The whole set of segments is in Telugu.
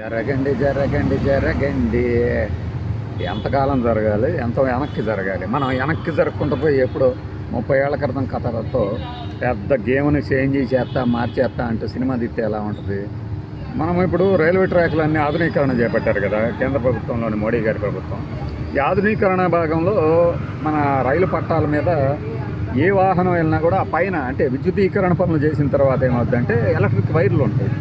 జరగండి జరగండి జరగండి. ఎంతకాలం జరగాలి? ఎంత వెనక్కి జరగాలి? మనం వెనక్కి జరగకుండా పోయి ఎప్పుడు ముప్పై ఏళ్ళ క్రితం కథలతో పెద్ద గేమ్ని చేంజ్ చేస్తా మార్చేస్తా అంటూ సినిమా దిత్తే ఎలా ఉంటుంది? మనం ఇప్పుడు రైల్వే ట్రాక్లన్నీ ఆధునీకరణ చేపట్టారు కదా కేంద్ర ప్రభుత్వంలోని మోడీ గారి ప్రభుత్వం. ఈ ఆధునీకరణ భాగంలో మన రైలు పట్టాల మీద ఏ వాహనం వెళ్ళినా కూడా ఆ పైన అంటే విద్యుదీకరణ పనులు చేసిన తర్వాత ఏమవుతుందంటే ఎలక్ట్రిక్ వైర్లు ఉంటాయి.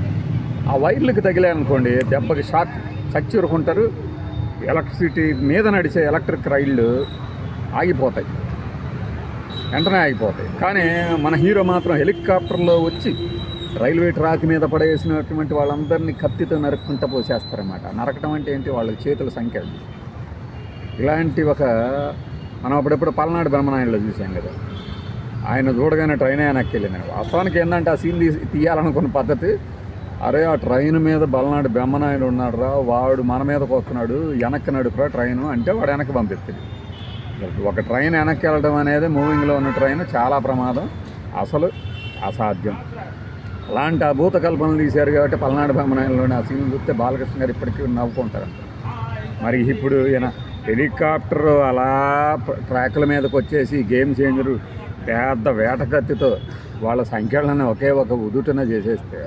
ఆ వైర్లకు తగిలాయనుకోండి దెబ్బకి షాక్ చచ్చిరుకుంటారు ఎలక్ట్రిసిటీ మీద నడిచే ఎలక్ట్రిక్ రైళ్ళు ఆగిపోతాయి. వెంటనే ఆగిపోతాయి. కానీ మన హీరో మాత్రం హెలికాప్టర్లో వచ్చి రైల్వే ట్రాక్ మీద పడేసినటువంటి వాళ్ళందరినీ కత్తితో నరుక్కుంటూ పోసేస్తారన్నమాట. నరకటం అంటే ఏంటి? వాళ్ళ చేతుల సంఖ్య. ఇలాంటి ఒక మనం అప్పుడప్పుడు పల్నాడు బ్రహ్మనాయుడులో చూసాం కదా. ఆయన చూడగానే ట్రైన్ ఆయనకి వెళ్ళింది. వాస్తవానికి ఏంటంటే ఆ సీన్ తీసి తీయాలనుకున్న పద్ధతి అరే ఆ ట్రైన్ మీద బలనాడు బ్రహ్మనాయుడు ఉన్నాడు రా వాడు మన మీదకి వస్తున్నాడు వెనక్కి నడుపురా ట్రైన్ అంటే వాడు వెనక్కి పంపిస్తుంది ఒక ట్రైన్ వెనక్కి వెళ్ళడం అనేది మూవింగ్లో ఉన్న ట్రైన్ చాలా ప్రమాదం అసలు అసాధ్యం. అలాంటి అభూత కల్పనలు తీశారు కాబట్టి పల్నాడు బ్రహ్మనాయుడులోని ఆ సీన్ చూస్తే బాలకృష్ణ గారు ఇప్పటికీ నవ్వుకుంటారు మరి ఇప్పుడు ఈయన హెలికాప్టర్ అలా ట్రాక్ల మీదకి వచ్చేసి గేమ్ చేంజరు పెద్ద వేటకత్తితో వాళ్ళ సంఖ్యలను ఒకే ఒక ఉదుటన చేసేస్తే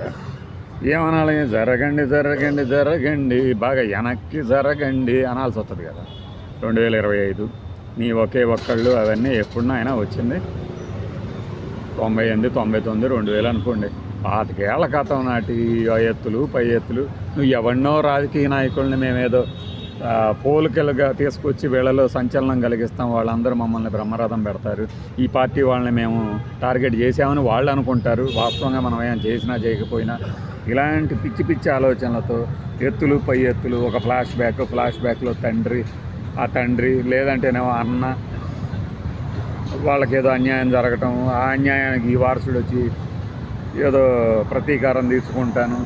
ఏమనాలి? జరగండి జరగండి జరగండి. బాగా వెనక్కి జరగండి అనాల్సి వస్తుంది కదా. రెండు వేల ఇరవై ఐదు. నీ ఒకే ఒక్కళ్ళు అవన్నీ ఎప్పుడునైనా వచ్చింది. తొంభై ఎనిమిది తొంభై తొమ్మిది రెండు వేలు అనుకోండి. పాతికేళ్ళ క్రితం నాటి ఎత్తులు పై ఎత్తులు. నువ్వు ఎవరినో రాజకీయ నాయకుల్ని మేమేదో పోలికలుగా తీసుకొచ్చి వీళ్ళలో సంచలనం కలిగిస్తాం. వాళ్ళందరూ మమ్మల్ని బ్రహ్మరథం పెడతారు. ఈ పార్టీ వాళ్ళని మేము టార్గెట్ చేసామని వాళ్ళు అనుకుంటారు. వాస్తవంగా మనం ఏం చేసినా చేయకపోయినా ఇలాంటి పిచ్చి పిచ్చి ఆలోచనలతో ఎత్తులు పై ఎత్తులు ఒక ఫ్లాష్ బ్యాక్ ఫ్లాష్ బ్యాక్లో తండ్రి ఆ తండ్రి లేదంటేనేమో అన్న వాళ్ళకి ఏదో అన్యాయం జరగటం ఆ అన్యాయానికి ఈ వారసుడు వచ్చి ఏదో ప్రతీకారం తీసుకుంటాను.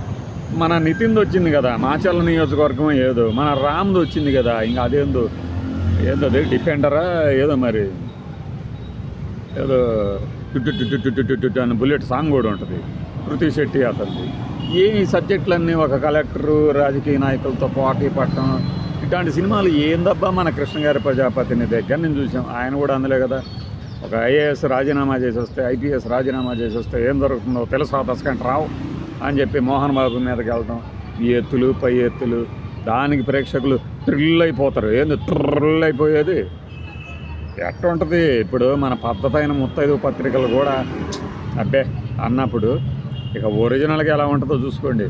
మన నితిన్ది వచ్చింది కదా మాచల్ల నియోజకవర్గం ఏదో మన రామ్ది వచ్చింది కదా ఇంకా అదేందో ఏందో అది డిఫెండరా ఏదో మరి ఏదో టుట్టు టుట్టు టుట్టు టుట్టు టుట్టు అని బుల్లెట్ సాంగ్ కూడా ఉంటుంది కృతి శెట్టి అతనిది. ఏ ఈ సబ్జెక్టులన్నీ ఒక కలెక్టరు రాజకీయ నాయకులతో పోటీ పట్టడం ఇట్లాంటి సినిమాలు ఏందబ్బా మన కృష్ణగారి ప్రజాపతిని దగ్గర నేను చూసాం. ఆయన కూడా అందులే కదా ఒక ఐఏఎస్ రాజీనామా చేసి వస్తే ఐపీఎస్ రాజీనామా చేసి వస్తే ఏం జరుగుతుందో తెలుసు దశకంటే రావు. అని చెప్పి మోహన్ బాబు మీదకి వెళ్ళడం ఈ ఎత్తులు పై ఎత్తులు దానికి ప్రేక్షకులు థ్రిల్ అయిపోతారు. ఏంది థ్రిల్ అయిపోయేది? ఎట్ట ఉంటుంది? ఇప్పుడు మన పద్ధతైన ముత్తైదు పత్రికలు కూడా అబ్బే అన్నప్పుడు ఇక ఒరిజినల్గా ఎలా ఉంటుందో చూసుకోండి.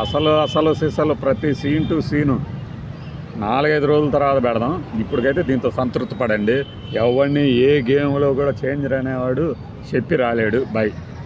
అసలు అసలు సిసలు ప్రతి సీన్ టు సీను. నాలుగైదు రోజుల తర్వాత పెడదాం. ఇప్పటికైతే దీంతో సంతృప్తి పడండి. ఎవరిని ఏ గేమ్లో కూడా చేంజ్ అనేవాడు చెప్పి రాలేడు. బై.